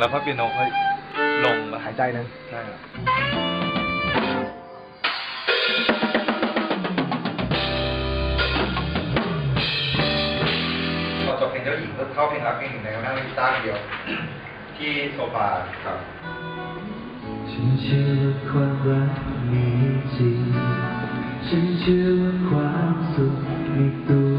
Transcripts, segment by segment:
แล้วก็เปียโนค่อยลงแล้วหายใจนึงใช่ครับพอจบเพลงเจ้าหญิงก็เข้าเพลงรักเพลงหนึ่งในก็นั่งเล่นกีตาร์คนเดียว ที่โซฟาครับฉันเชื่อว่าความรักมีจริงฉันเชื่อว่าความสุขมีตัว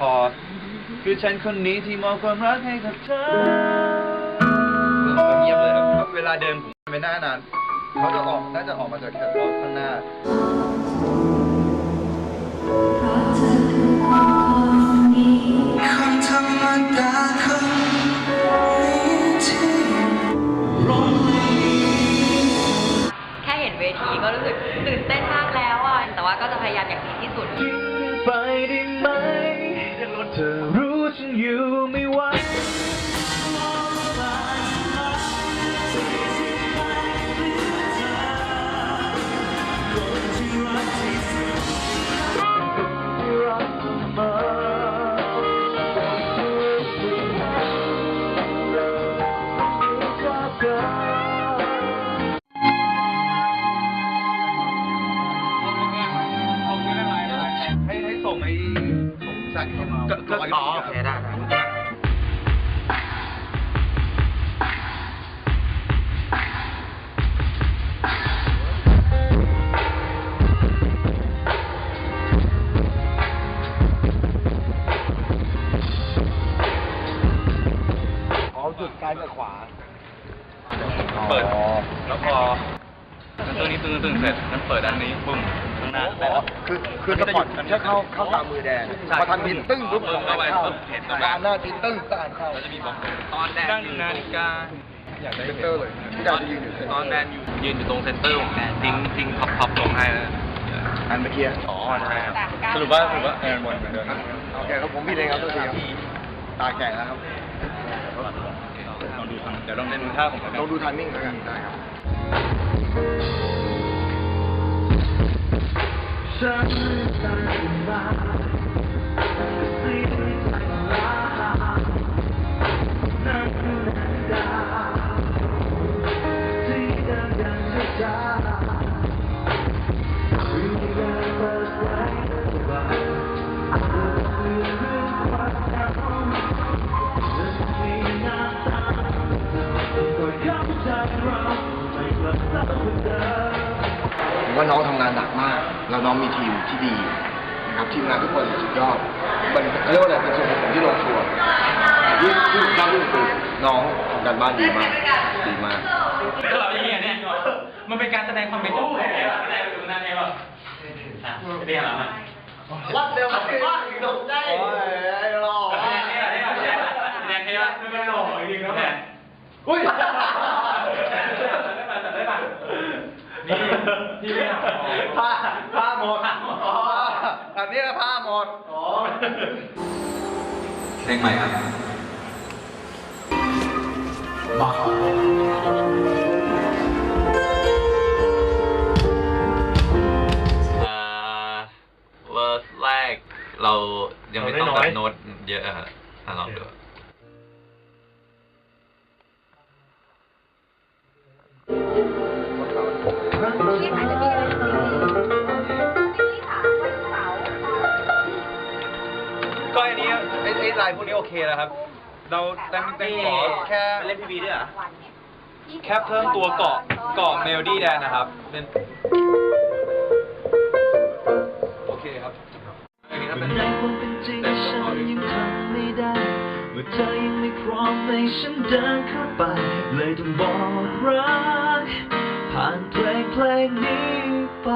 พอ คือฉันคนนี้ที่มอบความรักให้กับเธอเงียบเลยครับเวลาเดินผมไปหน้านานเขาจะออกน่าจะออกมาจากแคทวอล์กข้างหน้าคนธรรมดาคนนี้ที่แค่เห็นเวทีก็รู้สึกตื่นเต้นมากแล้วอะ แต่ว่าก็จะพยายามอย่างดีที่สุด ไปได้ไหม เธอรู้ฉันอยู่ไม่ไหวให้ให้ส่งไอ้ ส่งจากก็ก็อ๋อโอเคได้ได้อ๋อจุดกลางกับขวา เปิด แล้วพอ ตัวนี้ตึงตึงเสร็จนั้นเปิดอันนี้ปุ้มข้างหน้าได้อ๋อแล้ว คือคือสปอร์ตแค่เข้าเข้าตามมือแดงใช่พอทันบินตึ้งปุ๊บเออเข้าไปปุ๊บเห็นตรงนั้ตานมหน้าทีตึ้งตามเข้าเราจะมีบอกตอนแดนอยู่นาฬิกาอยากได้เซนเตอร์เลยที่แดนจะยืนอยู่เซนเตตออนร์แดนอยู่ยืนอยู่ตรงเซนเตอร์ของแดนทิ้งทิ้งพับพับลงให้แล้วอันเมื่อกี้อ๋อใช่ครับสรุปว่าสรุปว่าแอนบอลเหมือนเดิมครับโอเคครับผมพี่เองครับตัวทีครับตาแก่แล้วครับลองดูทำเดี๋ยวลองเล่นดูท่าผมก่อนลองดูทันมิ่งแล้วกันได้ครับ ฉันตั้ง มาสิ่งต่างๆนั่นคือนาฬิกาที่เดินอย่างช้าๆวิญญาณเปิดไว้ว่าเธอคือเรื่องความเหงาและมีน้ำตาก็เข้าใจเราไม่กลับเศร้าเหมือนเดิมผมว่าน้องทำงานหนักมาก แล้วน้องมีทีมที่ดีนะครับทีมงานทุกคนสุดยอดมันเรียกว่าอะไรเป็นส่วนผสมที่ลงตัวที่ที่ผมทราบที่สุดคือน้องทำการบ้านดีมากดีมากก็เราอย่างเงี้ยเนี่ยมันเป็นการแสดงความเป็นเจ้าของแสดงถึงนั่นเองป่ะเรียกอะไรวัดเร็ววัดตกใจโอ้ยไอ้หล่อแสดงเนี่ยแสดงเนี่ยแสดงเท่ป่ะไม่หล่อจริงๆนะอุ้ยได้ป่ะ นี่นี่ไม่เอาผ้าผ้าหมดอ๋ออันนี้ก็ผ้าหมดอ๋อเพลงใหม่ครับเอ่อเวอร์สแรกเรายังไม่ต้องแบบโน้ตเยอะอะฮะอะลองดู ก็อันนี้ไอ้ไอ้ลายพวกนี้โอเคแล้วครับ เราเต็มเต็มขอแค่เล่นพีบีด้วยเหรอวันเนี่ยแค่เพิ่มตัวเกาะเกาะเมโลดี้แดนนะครับ เป็น โอเคครับอันนี้ถ้าเป็นในความเป็นจริงฉันยังทำไม่ได้เมื่อเธอยังไม่พร้อมให้ฉันเดินเข้าไป เลยต้องบอกรักผ่านเพลงเพลงนี้ไป